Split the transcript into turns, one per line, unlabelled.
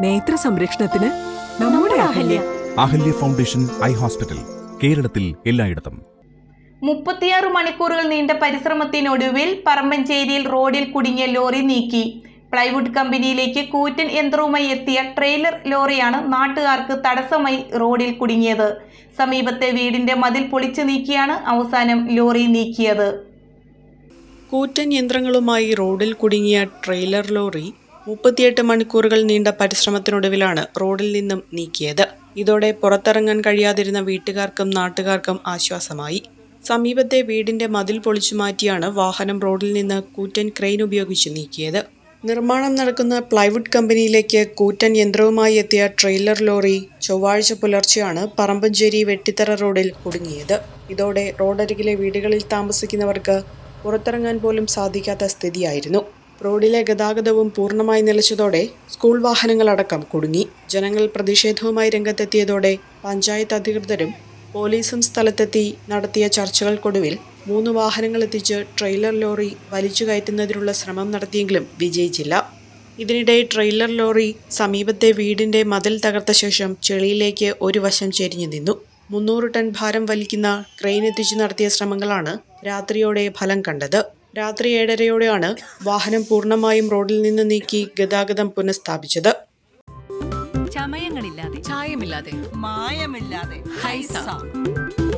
നേത്ര സംരക്ഷണത്തിന് നമ്മുടെ Ahalya.
Ahalya foundation eye hospital കേരളത്തിൽ എല്ലായിടത്തും.
മുപ്പത്തിയാറ് മണിക്കൂറുകൾ നീണ്ട പരിശ്രമത്തിനൊടുവിൽ പറമ്പഞ്ചേരിയിൽ റോഡിൽ കുടുങ്ങിയ ലോറി നീക്കി. പ്ലൈവുഡ് കമ്പനിയിലേക്ക് കൂറ്റൻ യന്ത്രവുമായി എത്തിയ ട്രെയിലർ ലോറിയാണ് നാട്ടുകാർക്ക് തടസ്സമായി റോഡിൽ കുടുങ്ങിയത്. സമീപത്തെ വീടിന്റെ മതിൽ പൊളിച്ചു നീക്കിയാണ് അവസാനം ലോറി നീക്കിയത്.
കൂറ്റൻ യന്ത്രങ്ങളുമായി റോഡിൽ കുടുങ്ങിയ ട്രെയിലർ ലോറി മുപ്പത്തിയെട്ട് മണിക്കൂറുകൾ നീണ്ട പരിശ്രമത്തിനൊടുവിലാണ് റോഡിൽ നിന്നും നീക്കിയത്. ഇതോടെ പുറത്തിറങ്ങാൻ കഴിയാതിരുന്ന വീട്ടുകാർക്കും നാട്ടുകാർക്കും ആശ്വാസമായി. സമീപത്തെ വീടിന്റെ മതിൽ പൊളിച്ചു മാറ്റിയാണ് വാഹനം റോഡിൽ നിന്ന് കൂറ്റൻ ക്രെയിൻ ഉപയോഗിച്ച് നീക്കിയത്. നിർമ്മാണം നടക്കുന്ന പ്ലൈവുഡ് കമ്പനിയിലേക്ക് കൂറ്റൻ യന്ത്രവുമായി എത്തിയ ട്രെയിലർ ലോറി ചൊവ്വാഴ്ച പുലർച്ചെയാണ് പറമ്പഞ്ചേരി വെട്ടിത്തറ റോഡിൽ കുടുങ്ങിയത്. ഇതോടെ റോഡരികിലെ വീടുകളിൽ താമസിക്കുന്നവർക്ക് പുറത്തിറങ്ങാൻ പോലും സാധിക്കാത്ത സ്ഥിതിയായിരുന്നു. റോഡിലെ ഗതാഗതവും പൂർണമായി നിലച്ചതോടെ സ്കൂൾ വാഹനങ്ങളടക്കം കുടുങ്ങി. ജനങ്ങൾ പ്രതിഷേധവുമായി രംഗത്തെത്തിയതോടെ പഞ്ചായത്ത് അധികൃതരും പോലീസും സ്ഥലത്തെത്തി നടത്തിയ ചർച്ചകൾക്കൊടുവിൽ മൂന്ന് വാഹനങ്ങൾ എത്തിച്ച് ട്രെയിലർ ലോറി വലിച്ചു കയറ്റുന്നതിനുള്ള ശ്രമം നടത്തിയെങ്കിലും വിജയിച്ചില്ല. ഇതിനിടെ ട്രെയിലർ ലോറി സമീപത്തെ വീടിന്റെ മതിൽ തകർത്ത ശേഷം ചെളിയിലേക്ക് ഒരു വശം ചെരിഞ്ഞു നിന്നു. മുന്നൂറ് ടൺ ഭാരം വലിക്കുന്ന ക്രെയിൻ എത്തിച്ചു നടത്തിയ ശ്രമങ്ങളാണ് രാത്രിയോടെ ഫലം കണ്ടത്. രാത്രി ഏഴരയോടെയാണ് വാഹനം പൂർണമായും റോഡിൽ നിന്ന് നീക്കി ഗതാഗതം പുനഃസ്ഥാപിച്ചത്.
ചമയങ്ങളില്ലാതെ.
ചായമില്ലാതെ.
മായമില്ലാതെ.
ഹൈസ.
ഹൈസ.